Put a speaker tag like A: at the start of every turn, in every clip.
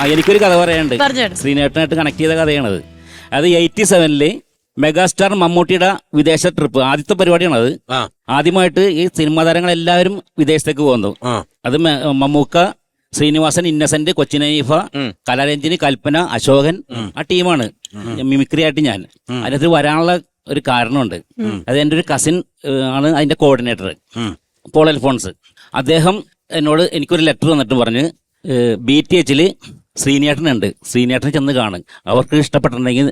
A: ആ, എനിക്കൊരു കഥ പറയാനുണ്ട്. ശ്രീനേട്ടനായിട്ട് കണക്ട് ചെയ്ത കഥയാണത്. അത് എയ്റ്റി സെവനിൽ മെഗാസ്റ്റാർ മമ്മൂട്ടിയുടെ വിദേശ ട്രിപ്പ് ആദ്യത്തെ പരിപാടിയാണത്. ആദ്യമായിട്ട് ഈ സിനിമാ താരങ്ങൾ എല്ലാവരും വിദേശത്തേക്ക് പോകുന്നു. അത് മമ്മൂക്ക ശ്രീനിവാസൻ ഇന്നസെന്റ്
B: കൊച്ചിനൈഫ
A: കലാരഞ്ജിനി കൽപ്പന അശോകൻ ആ ടീമാണ്. മിമിക്രി ആയിട്ട് ഞാൻ. അതിനകത്ത് വരാനുള്ള ഒരു കാരണമുണ്ട്. അത് എന്റെ ഒരു കസിൻ ആണ് അതിന്റെ കോർഡിനേറ്റർ. പോൾ അൽഫോൺസ്. അദ്ദേഹം എന്നോട് എനിക്കൊരു ലെറ്റർ തന്നിട്ട് പറഞ്ഞ് ബി ടി എച്ചിൽ ശ്രീനേട്ടനുണ്ട് ശ്രീനേട്ടൻ ചെന്ന് കാണും. അവർക്ക് ഇഷ്ടപ്പെട്ടിട്ടുണ്ടെങ്കിൽ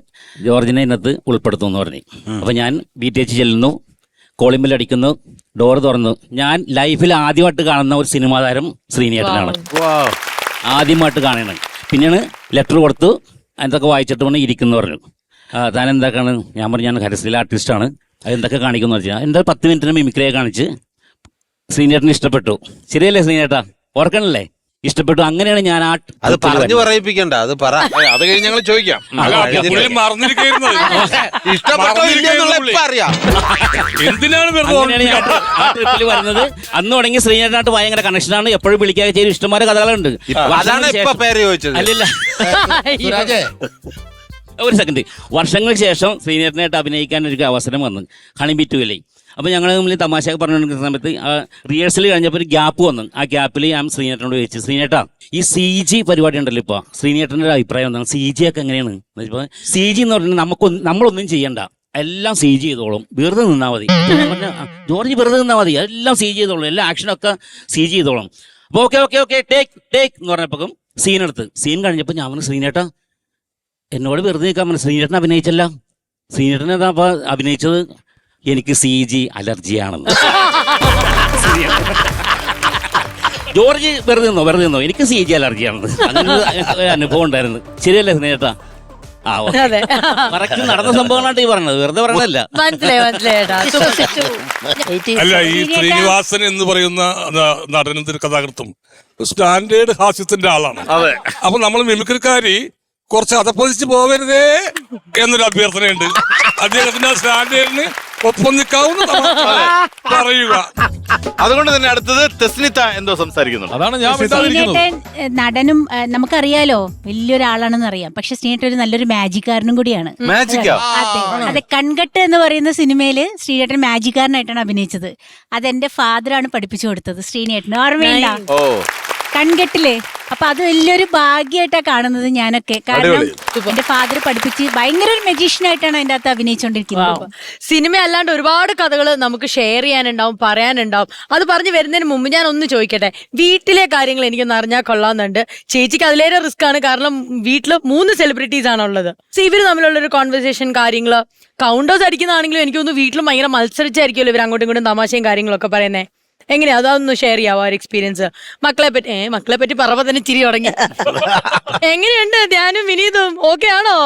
A: ജോർജിനെ ഇന്നത്ത് ഉൾപ്പെടുത്തും എന്ന് പറഞ്ഞു അപ്പോൾ ഞാൻ ബി ടി എച്ച് ചെല്ലുന്നു കോളിമ്പിൽ അടിക്കുന്നു. ഡോർ തുറന്നു. ഞാൻ ലൈഫിൽ ആദ്യമായിട്ട് കാണുന്ന ഒരു സിനിമാ താരം ശ്രീനേട്ടനാണ് ആദ്യമായിട്ട് കാണണം പിന്നെയാണ് ലെറ്റർ കൊടുത്തു. അതിനൊക്കെ വായിച്ചിട്ട് വേണം ഇരിക്കുന്നു പറഞ്ഞു. താൻ എന്തൊക്കെയാണ്? ഞാൻ പറഞ്ഞു ഞാൻ ഹരസ്റ്റിലെ ആർട്ടിസ്റ്റാണ് അതെന്തൊക്കെ എന്തൊക്കെ കാണിക്കുന്നു വെച്ചാൽ എന്താ പത്ത് മിനിറ്റിന് മിമിക്രിയെ കാണിച്ച് ശ്രീനേട്ടന് ഇഷ്ടപ്പെട്ടു. ശരിയല്ലേ ശ്രീനേട്ടാ ഓർക്കണല്ലേ? ഇഷ്ടപ്പെട്ടു. അങ്ങനെയാണ് ഞാൻ ആ
B: അത് പറഞ്ഞു പറയിപ്പിക്കണ്ട. അത് പറ.
C: അത് കഴിഞ്ഞ് ഞങ്ങൾ ചോദിക്കാം.
B: ഇഷ്ടപ്പെട്ടോ ഇല്ലയെന്നുള്ള ഇപ്പൊ അറിയാം.
C: എന്തിനാണ് വെറുതെ
A: അങ്ങനെയാണ് ഞാൻ ആ ട്രിപ്പിൽ വരുന്നത് അന്ന് തുടങ്ങി ശ്രീനാട്ട് ഭയങ്കര കണക്ഷനാണ് എപ്പോഴും വിളിക്കാൻ ചെയ്ത് ഇഷ്ടംപോലെ കഥകളുണ്ട്.
B: അതാണ്
A: വർഷങ്ങൾക്ക്
B: ഇപ്പൊ
A: ശേഷം-
B: പേര് ചോദിച്ചത്.
A: അല്ലല്ല.
D: സുരാജേ.
A: ഒരു സെക്കൻഡ് വർഷങ്ങൾക്ക് ശേഷം ശ്രീനേട്ടനായിട്ട് അഭിനയിക്കാൻ ഒരു അവസരം വന്നു. ഹണിബി അപ്പോൾ ഞങ്ങൾ തമ്മിൽ തമാശയൊക്കെ പറഞ്ഞുകൊണ്ടിരിക്കുന്ന സമയത്ത് റിഹേഴ്സൽ കഴിഞ്ഞപ്പോൾ ഒരു ഗ്യാപ്പ് വന്നു. ആ ഗ്യാപ്പിൽ ഞാൻ ശ്രീനേട്ടനോട് ചോദിച്ചു ശ്രീനേട്ടാ ഈ സി ജി പരിപാടി ഉണ്ടല്ലോ ഇപ്പോൾ ശ്രീനേട്ടന്റെ അഭിപ്രായം എന്താണ്? സി ജി ഒക്കെ എങ്ങനെയാണ്? ഇപ്പോൾ സി ജി എന്ന് പറഞ്ഞാൽ നമുക്കൊന്നും നമ്മളൊന്നും ചെയ്യണ്ട. എല്ലാം സി ജി ചെയ്തോളും. വെറുതെ നിന്നാൽ മതി. ജോർജ് വെറുതെ നിന്നാൽ മതി. എല്ലാം സി ജി ചെയ്തോളും. എല്ലാ ആക്ഷനൊക്കെ സി ജി ചെയ്തോളും. അപ്പോൾ okay okay okay take take എന്ന് പറഞ്ഞപ്പോൾ സീൻ എടുത്ത്. സീൻ കഴിഞ്ഞപ്പോൾ ഞാൻ പറഞ്ഞു ശ്രീനേട്ടാ എന്നോട് വെറുതെ നിൽക്കാൻ പറഞ്ഞു. ശ്രീനേട്ടൻ അഭിനയിച്ചല്ല. ശ്രീനേട്ടൻ എന്താ അപ്പൊ അഭിനയിച്ചത്? എനിക്ക് സി ജി അലർജിയാണെന്ന്. ജോർജ് വെറുതെ നിന്നോ വെറുതെ നിന്നോ? എനിക്ക് സി ജി അലർജിയാണെന്ന്. അങ്ങനെ ഒരു- അനുഭവം ഉണ്ടായിരുന്നു. ശരിയല്ലേ സ്നേഹട്ടാ? ആ
E: അതെ.
A: കറക്റ്റ് നടന്ന സംഭവങ്ങളാണ് ഈ പറഞ്ഞത്. വെറുതെ പറഞ്ഞതല്ല.
E: മനസ്സിലായി മനസ്സിലായി ഏട്ടാ. സൂക്ഷിച്ചു.
C: അല്ല ഈ ശ്രീനിവാസൻ എന്ന് പറയുന്ന ന- നടനും തിരക്കഥാകൃത്തും സ്റ്റാൻഡേർഡ് ഹാസ്യത്തിന്റെ ആളാണ്.
B: അതെ.
C: അപ്പൊ നമ്മൾ മിമിക്രിക്കാരി കുറച്ച് അതപ്പതിച്ച് പോവരുതേ എന്നൊരു അഭ്യർത്ഥനയുണ്ട്. അദ്ദേഹത്തിന്റെ സ്റ്റാൻഡേർഡിന് ഒപ്പം പറയുക.
F: അതുകൊണ്ട് തന്നെ അടുത്തത് തെസ്നിത്ത എന്തോ സംസാരിക്കുന്നുണ്ട്.
G: അതാണ് ഞാൻ മിണ്ടാതിരിക്കുന്നത്
H: ശ്രീനേട്ടൻ ഏഹ്, നടനും ഏഹ്, നമുക്കറിയാലോ വലിയൊരാളാണെന്ന് അറിയാം. പക്ഷെ ശ്രീനേട്ടൻ ഒരു നല്ലൊരു മാജിക്കാരനും കൂടിയാണ്.
B: മാജിക്കാ?
H: അതെ. കൺകട്ട് കൺകെട്ട് എന്ന് പറയുന്ന സിനിമയിൽ ശ്രീനേട്ടൻ മാജിക്കാരനായിട്ടാണ് അഭിനയിച്ചത്. അതെന്റെ ആണ് പഠിപ്പിച്ചു കൊടുത്തത് ശ്രീനേട്ടന് ഓർമ്മയില്ല
F: ഓ.
H: കൺകെട്ടിൽ അപ്പൊ അത് വലിയൊരു ഭാഗ്യമായിട്ടാ കാണുന്നത് ഞാനൊക്കെ. കാരണം എന്റെ ഫാദർ പഠിപ്പിച്ച് ഭയങ്കര ഒരു മെജീഷ്യൻ ആയിട്ടാണ് അതിന്റെ അകത്ത്
E: അഭിനയിച്ചോണ്ടിരിക്കുന്നത്. സിനിമ അല്ലാണ്ട് ഒരുപാട് കഥകൾ നമുക്ക് ഷെയർ ചെയ്യാനുണ്ടാവും പറയാനുണ്ടാവും. അത് പറഞ്ഞു വരുന്നതിന് മുമ്പ് ഞാൻ ഒന്ന് ചോദിക്കട്ടെ? വീട്ടിലെ കാര്യങ്ങൾ എനിക്കൊന്ന് അറിഞ്ഞാൽ കൊള്ളാന്നുണ്ട് ചേച്ചിക്ക് അതിലേറെ റിസ്ക് ആണ്. കാരണം വീട്ടിൽ മൂന്ന് സെലിബ്രിറ്റീസ് ആണ് ഉള്ളത്. സോ ഇവർ തമ്മിലുള്ള ഒരു കോൺവെർസേഷൻ കാര്യങ്ങൾ കൗണ്ടേഴ്സ് അടിക്കുന്നതാണെങ്കിലും എനിക്ക് തോന്നുന്നു വീട്ടിലും ഭയങ്കര മത്സരിച്ചായിരിക്കുമല്ലോ ഇവർ അങ്ങോട്ടും ഇങ്ങോട്ടും തമാശയും കാര്യങ്ങളൊക്കെ പറയുന്നേ. എങ്ങനെയാ? അതൊന്ന് ഷെയർ ചെയ്യാവോ ആ ഒരു എക്സ്പീരിയൻസ് മക്കളെ പറ്റി ഏ മക്കളെ പറ്റി പറവ തന്നെ ചിരി തുടങ്ങി. എങ്ങനെയുണ്ട്? ധ്യാനും വിനീതും ഓക്കെ ആണോ?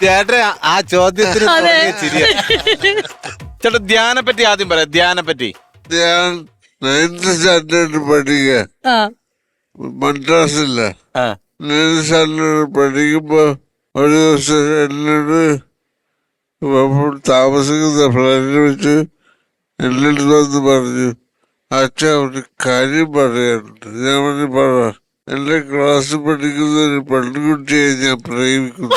B: ചേട്ടൻ ആ ചോദ്യത്തിന്
E: അതെ.
B: തുടങ്ങിയ ചിരിയാ.
F: ചേട്ടാ ധ്യാനെ പറ്റി ആദ്യം പറയാം. ധ്യാനെ പറ്റി
I: ഞാൻ നയൻത് സ്റ്റാൻഡേർഡ് പഠിക്കുക
E: ആ.
I: മദ്രാസില്ല.
F: ആ.
I: നയൻത് സ്റ്റാൻഡേർഡ് പഠിക്കുമ്പോ ഒരു ദിവസം എന്നോട് അപ്പോൾ താമസിക്കുന്ന ഫ്ലാറ്റിൽ വെച്ച് എന്റെ വന്ന് പറഞ്ഞു അച്ഛ ഒരു കാര്യം പറയാനുണ്ട്. ഞാൻ പറഞ്ഞു പറ. എന്റെ ക്ലാസ് പഠിക്കുന്ന ഒരു പെൺകുട്ടിയെ ഞാൻ പ്രേമിക്കുന്നു.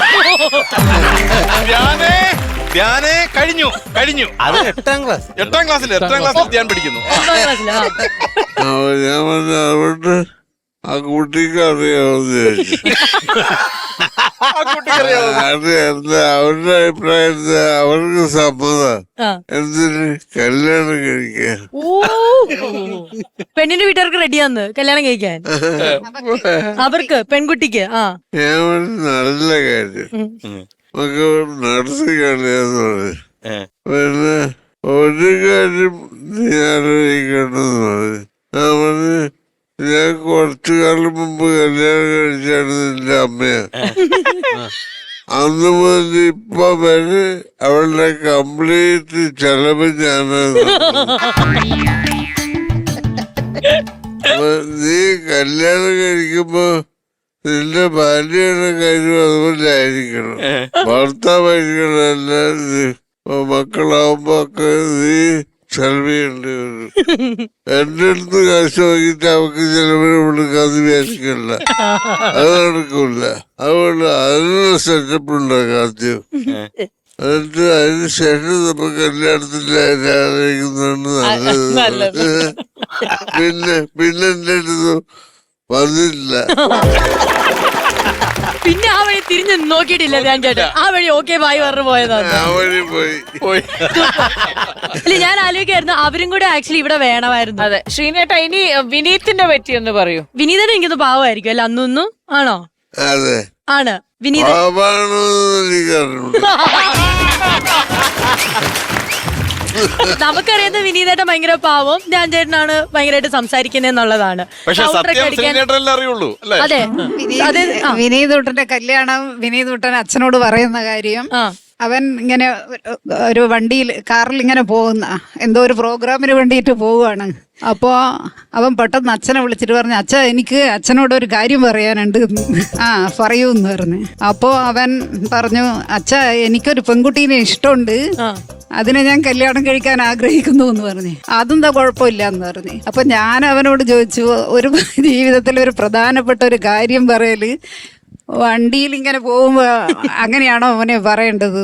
F: ധ്യാനെ കഴിഞ്ഞു കഴിഞ്ഞു.
B: അത് എട്ടാം ക്ലാസ്
F: എട്ടാം ക്ലാസ്സിൽ എട്ടാം ക്ലാസ്സിൽ ധ്യാൻ പഠിക്കുന്നു.
I: ഞാൻ പറഞ്ഞു അതുകൊണ്ട് ആ കുട്ടിക്ക് അറിയാവുന്ന ചോദിച്ചു അത് എന്താ അവരുടെ അഭിപ്രായത്തിൽ അവർക്ക് സമ്മതം. എന്തിന് കല്യാണം കഴിക്കാൻ.
E: ഓ പെണ്ണിന്റെ വീട്ടുകാർക്ക് റെഡിയാന്ന് കല്യാണം കഴിക്കാൻ. അവർക്ക് പെൺകുട്ടിക്ക് ആ.
I: ഞാൻ നല്ല കാര്യം. നമുക്ക് നടത്തി കളിയാന്ന് പറഞ്ഞു. പിന്നെ ഒരു കാര്യം നീ ആലോചിക്കണ്ടെന്ന് പറഞ്ഞു ഞാൻ പറഞ്ഞു ഞാൻ കുറച്ചു കാലം മുമ്പ് കല്യാണം കഴിച്ചാണ് നിന്റെ അമ്മയെ. അന്ന് മുതൽ ഇപ്പൊ വരെ അവളുടെ കംപ്ലീറ്റ് ചെലവ് ഞാനാണ് അപ്പൊ നീ കല്യാണം കഴിക്കുമ്പോ നിന്റെ ഭാര്യയുടെ കാര്യം അതുപോലെ ആയിരിക്കണം ഭർത്താവായിരിക്കണം. അല്ലാതെ മക്കളാവുമ്പോ ഒക്കെ നീ ചെലവ് ചെയ്യേണ്ടി വരും എന്റെ അടുത്ത് കാശ് വാങ്ങിയിട്ട് അവക്ക് ചെലവിനെ കൊടുക്കാതെ വിചാരിക്കില്ല അത് നടക്കില്ല അതുകൊണ്ട് അതിനുള്ള സെറ്റപ്പ് ഉണ്ടാക്കാം ആദ്യം എന്നിട്ട് അതിന് ശേഷം നമ്മൾ കല്യാണത്തിന്റെ ആരാധിക്കുന്നതാണ് നല്ലത്. പിന്നെ പിന്നെ എന്റെ അടുത്ത് വന്നില്ല
E: പിന്നെ ആ വഴി തിരിഞ്ഞ് നോക്കിയിട്ടില്ല ഞാൻ ചേട്ടൻ ആ വഴി ഓക്കെ ബായി പറഞ്ഞു പോയതാണ്
I: ആ വഴി പോയി.
F: പോയി.
E: ഇല്ല ഞാൻ ആലോചിക്കായിരുന്നു അവരും കൂടെ ആക്ച്വലി ഇവിടെ വേണമായിരുന്നു.
D: അതെ ശ്രീനേട്ട ഇനി വിനീതിന്റെ പറ്റി ഒന്ന് പറയൂ.
E: വിനീതൻ എനിക്കൊന്ന് പാവമായിരിക്കും. അല്ല അന്നൊന്നും ആണോ?
I: അതെ.
E: ആണ്. വിനീതൻ
I: പാപാണെന്ന് എനിക്കറിഞ്ഞു
E: നമുക്കറിയുന്ന വിനീതേട്ടൻ ഭയങ്കര പാവം ഞാൻ ചേട്ടനാണ് ഭയങ്കരമായിട്ട് സംസാരിക്കുന്നത് എന്നുള്ളതാണ്.
F: അറിയുള്ളൂ
E: അതെ. അതെ
G: വിനീതുട്ടന്റെ കല്യാണം വിനീതുട്ടൻ അച്ഛനോട് പറയുന്ന കാര്യം
E: ആ.
G: അവൻ ഇങ്ങനെ ഒരു- വണ്ടിയിൽ കാറിൽ ഇങ്ങനെ പോകുന്ന എന്തോ ഒരു പ്രോഗ്രാമിന് വേണ്ടിയിട്ട് പോവുകയാണ്. അപ്പോ അവൻ പെട്ടെന്ന് അച്ഛനെ വിളിച്ചിട്ട് പറഞ്ഞു അച്ഛ എനിക്ക് അച്ഛനോട് ഒരു കാര്യം പറയാനുണ്ട്. ആ പറയൂ എന്ന് പറഞ്ഞു. അപ്പോ അവൻ പറഞ്ഞു അച്ഛ എനിക്കൊരു പെൺകുട്ടീനെ ഇഷ്ടമുണ്ട്. അതിനെ ഞാൻ കല്യാണം കഴിക്കാൻ ആഗ്രഹിക്കുന്നു എന്ന് പറഞ്ഞു. അതെന്താ കുഴപ്പമില്ല എന്ന് പറഞ്ഞു. അപ്പൊ ഞാൻ അവനോട് ചോദിച്ചു ഒരു ജീവിതത്തിൽ ഒരു പ്രധാനപ്പെട്ട ഒരു കാര്യം പറയൽ. വണ്ടിയിൽ ഇങ്ങനെ പോകുമ്പോ അങ്ങനെയാണോ അവനെ പറയേണ്ടത്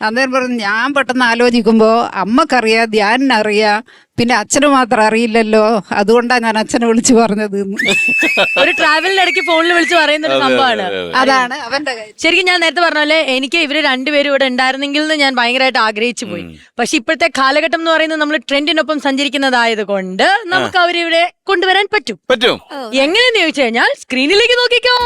G: അന്നേരം പറഞ്ഞു ഞാൻ പെട്ടെന്ന് ആലോചിക്കുമ്പോൾ അമ്മക്കറിയാം ധ്യാനിനറിയാം പിന്നെ അച്ഛന് മാത്രം അറിയില്ലല്ലോ. അതുകൊണ്ടാണ് ഞാൻ അച്ഛനെ വിളിച്ചു പറഞ്ഞത്
E: ഒരു ട്രാവലിന്റെ ഇടയ്ക്ക് ഫോണിൽ വിളിച്ച് പറയുന്ന ഒരു സംഭവമാണ്
G: അതാണ് അവന്റെ കാര്യം.
E: ശരിക്കും ഞാൻ നേരത്തെ പറഞ്ഞ പോലെ എനിക്ക് ഇവർ രണ്ടുപേരും ഇവിടെ ഉണ്ടായിരുന്നെങ്കിൽ എന്ന് ഞാൻ ഭയങ്കരമായിട്ട് ആഗ്രഹിച്ചു പോയി. പക്ഷെ ഇപ്പോഴത്തെ കാലഘട്ടം എന്ന് പറയുന്നത് നമ്മൾ ട്രെൻഡിനൊപ്പം സഞ്ചരിക്കുന്നതായത് കൊണ്ട് നമുക്ക് അവരിവിടെ കൊണ്ടുവരാൻ പറ്റും.
F: പറ്റും.
E: എങ്ങനെയെന്ന് ചോദിച്ചു കഴിഞ്ഞാൽ സ്ക്രീനിലേക്ക് നോക്കിക്കോ.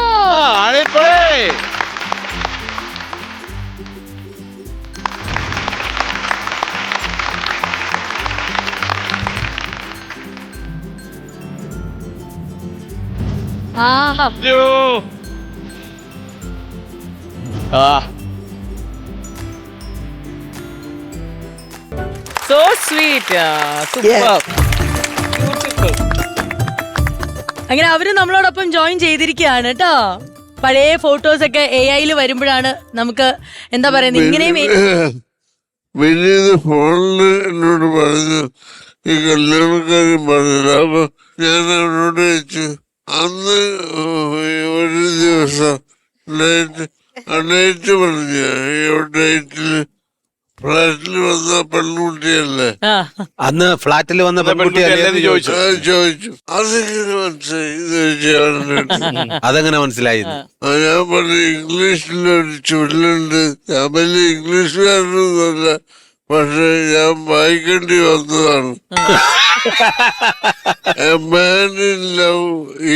F: ആ. അയ്യോ. ആ.
D: സോ സ്വീറ്റ് സൂപ്പർ
E: അങ്ങനെ അവർ നമ്മളോടൊപ്പം ജോയിൻ ചെയ്തിരിക്കുകയാണ് കേട്ടോ പഴയ ഫോട്ടോസ് ഒക്കെ എ ഐയിൽ വരുമ്പോഴാണ് നമുക്ക് എന്താ പറയുന്നത് ഇങ്ങനെയും എ-
I: ഫോണിൽ ഫോണിൽ എന്നോട് പറഞ്ഞു ഈ കല്യാണക്കാരും പറഞ്ഞില്ല അപ്പൊ ഞാൻ അവനോട് ചോദിച്ചു അന്ന് ഒരു ദിവസം ഡേറ്റ് ഡേറ്റ് പറഞ്ഞു ഡേറ്റിൽ ഫ്ലാറ്റിൽ വന്ന പെൺകുട്ടിയല്ലേ.
B: അന്ന് ഫ്ലാറ്റിൽ വന്ന പെൺകുട്ടി
F: പെൺകുട്ടിയല്ലേ ചോദിച്ചു.
I: അതെങ്ങനെ മനസ്സിലായി? ഇത്
B: അതെങ്ങനെ മനസ്സിലായി?
I: ഞാൻ പറഞ്ഞു ഇംഗ്ലീഷിലൊരു ചൊല്ലുണ്ട് ഞാൻ വലിയ ഇംഗ്ലീഷുകാരനൊന്നുമല്ല. പക്ഷെ ഞാൻ വായിക്കേണ്ടി വന്നതാണ്. A man in love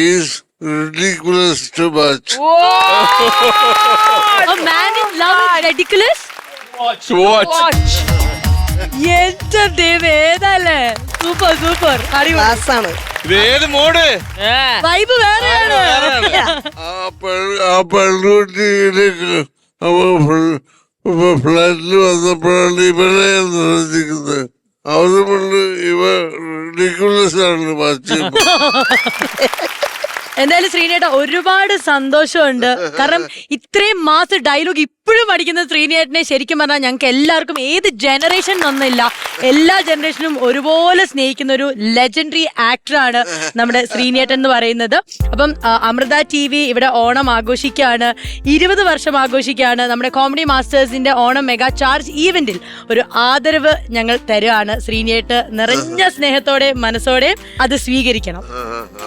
I: is ridiculous too much
E: A man in love is ridiculous?
F: Watch
E: എന്റെ ദൈവം ഏതല്ലേ സൂപ്പർ സൂപ്പർ അടിപൊളി
F: ഇത് ഏത് മോഡ്
E: വൈബ് വേറെയാണ്
I: ആ പെൺ ആ പെൺകുട്ടിയിലേക്ക് അവ ഫ്ലാറ്റിൽ വന്നപ്പോഴാണ് ഇവരെ ഞാൻ ശ്രദ്ധിക്കുന്നത് അതുകൊണ്ട് ഇവ റിഡിക്കുലസ് ആണ് മച്ച്
E: എന്തായാലും ശ്രീനേട്ട ഒരുപാട് സന്തോഷമുണ്ട്. കാരണം ഇത്രയും മാസ് ഡയലോഗ് ഇപ്പോഴും അടിക്കുന്ന ശ്രീനേട്ടനെ ശരിക്കും പറഞ്ഞാൽ ഞങ്ങൾക്ക് എല്ലാവർക്കും ഏത് ജനറേഷൻ എന്നൊന്നില്ല എല്ലാ ജനറേഷനും ഒരുപോലെ സ്നേഹിക്കുന്ന ഒരു ലെജൻഡറി ആക്ടറാണ് നമ്മുടെ ശ്രീനേട്ടൻ എന്ന് പറയുന്നത്. അപ്പം അമൃത ടി വി ഇവിടെ ഓണം ആഘോഷിക്കുകയാണ്. ഇരുപത് വർഷം ആഘോഷിക്കുകയാണ്. നമ്മുടെ കോമഡി മാസ്റ്റേഴ്സിന്റെ ഓണം മെഗാ ചാർജ് ഈവന്റിൽ ഒരു ആദരവ് ഞങ്ങൾ തരുവാണ് ശ്രീനേട്ട് നിറഞ്ഞ സ്നേഹത്തോടെ മനസ്സോടെ അത് സ്വീകരിക്കണം.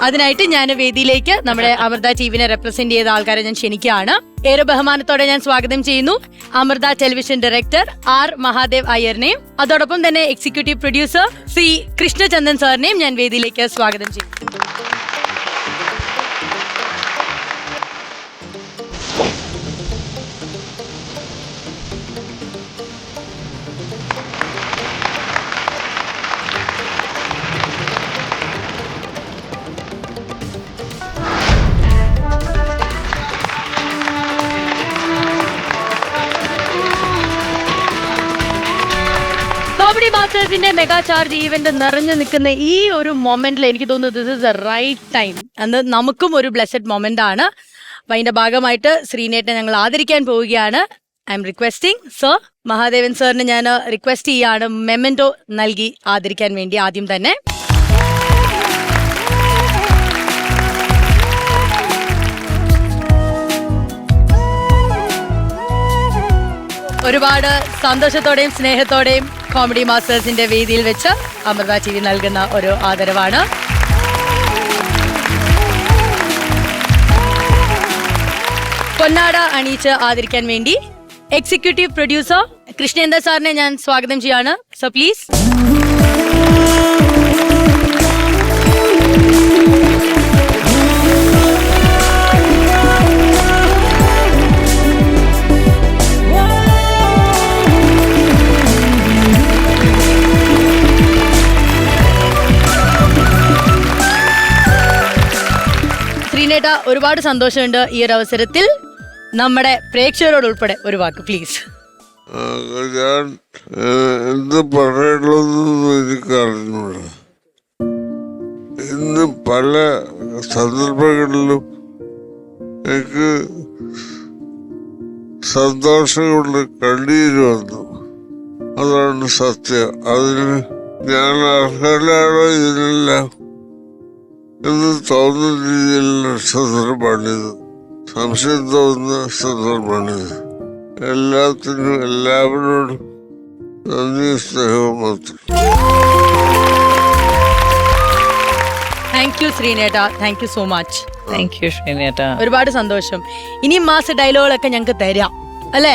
E: അതിനായിട്ട് ഞാൻ വേദിയിലേക്ക് നമ്മുടെ അമൃത ടിവിനെ റെപ്രസെന്റ് ചെയ്ത ആൾക്കാരെ ഞാൻ ക്ഷണിക്കുകയാണ്. ഏറെ ബഹുമാനത്തോടെ ഞാൻ സ്വാഗതം ചെയ്യുന്നു. Amrita television director R Mahadev അയ്യറിനെയും അതോടൊപ്പം തന്നെ എക്സിക്യൂട്ടീവ് പ്രൊഡ്യൂസർ സി കൃഷ്ണചന്ദൻ സാറിനെയും ഞാൻ വേദിയിലേക്ക് സ്വാഗതം ചെയ്യുന്നു. കോമഡി മെഗാ ചാർജ് ഈവന്റ് നിറഞ്ഞു നിൽക്കുന്ന ഈ ഒരു മൊമെന്റിൽ എനിക്ക് തോന്നുന്നു this is the right time അന്ന് നമുക്കും ഒരു ബ്ലെസ്ഡ് മൊമെന്റ് ആണ്. അപ്പൊ അതിന്റെ ഭാഗമായിട്ട് ശ്രീനേട്ടനെ ഞങ്ങൾ ആദരിക്കാൻ പോവുകയാണ്. I'm requesting sir Mahadevan സാറിന് ഞാൻ റിക്വസ്റ്റ് ചെയ്യാണ് മെമെന്റോ നൽകി ആദരിക്കാൻ വേണ്ടി ആദ്യം തന്നെ. ഒരുപാട് സന്തോഷത്തോടെയും സ്നേഹത്തോടെയും കോമഡി മാസ്റ്റേഴ്സിന്റെ വേദിയിൽ വെച്ച് അമൃത ടി വി നൽകുന്ന ഒരു ആദരവാണ്. പൊന്നാട അണിയിച്ച് ആദരിക്കാൻ വേണ്ടി എക്സിക്യൂട്ടീവ് പ്രൊഡ്യൂസർ കൃഷ്ണേന്ദ്ര സാറിനെ ഞാൻ സ്വാഗതം ചെയ്യാണ്. സോ പ്ലീസ് ശ്രീനേട്ട ഒരുപാട് സന്തോഷമുണ്ട് ഈ ഒരു അവസരത്തിൽ. നമ്മുടെ പ്രേക്ഷകരോട് ഉൾപ്പെടെ ഒരു വാക്ക് പ്ലീസ്
I: ഞാൻ എന്ത് പറയണമെന്ന് ഇന്ന് പല സന്ദർഭങ്ങളിലും എനിക്ക് സന്തോഷം കൊണ്ട് കണ്ണീര് വന്നു. അതാണ് സത്യം. അതിന് ഞാൻ അർഹനാണോ ഇതിനെല്ലാം എന്ന് തോന്നുന്ന രീതിയിലുള്ള സന്ദർഭമാണിത് സംശയം തോന്നുന്ന സന്ദർഭമാണിത് എല്ലാത്തിനും എല്ലാവരോടും നന്ദി സ്നേഹവും മാത്രം.
E: Thank you ശ്രീനേട്ട. Thank you so much
D: thank you ശ്രീനേട്ട.
E: ഒരുപാട് സന്തോഷം. ഇനിയും മാസ ഡയലോഗുകളൊക്കെ ഞങ്ങൾക്ക് തരാം. അല്ലേ?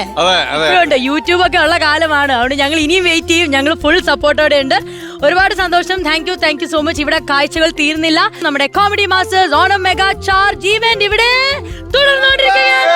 F: അതെ
E: യൂട്യൂബ് ഒക്കെ ഉള്ള കാലമാണ്. അതുകൊണ്ട് ഞങ്ങൾ ഇനിയും വെയിറ്റ് ചെയ്യും. ഞങ്ങൾ ഫുൾ സപ്പോർട്ടോടെ ഉണ്ട്. ഒരുപാട് സന്തോഷം. Thank you thank you so much ഇവിടെ കാഴ്ചകൾ തീർന്നില്ല. നമ്മുടെ comedy masters Onam mega charge event ഇവിടെ തുടർന്നുകൊണ്ടിരിക്കുകയാണ്.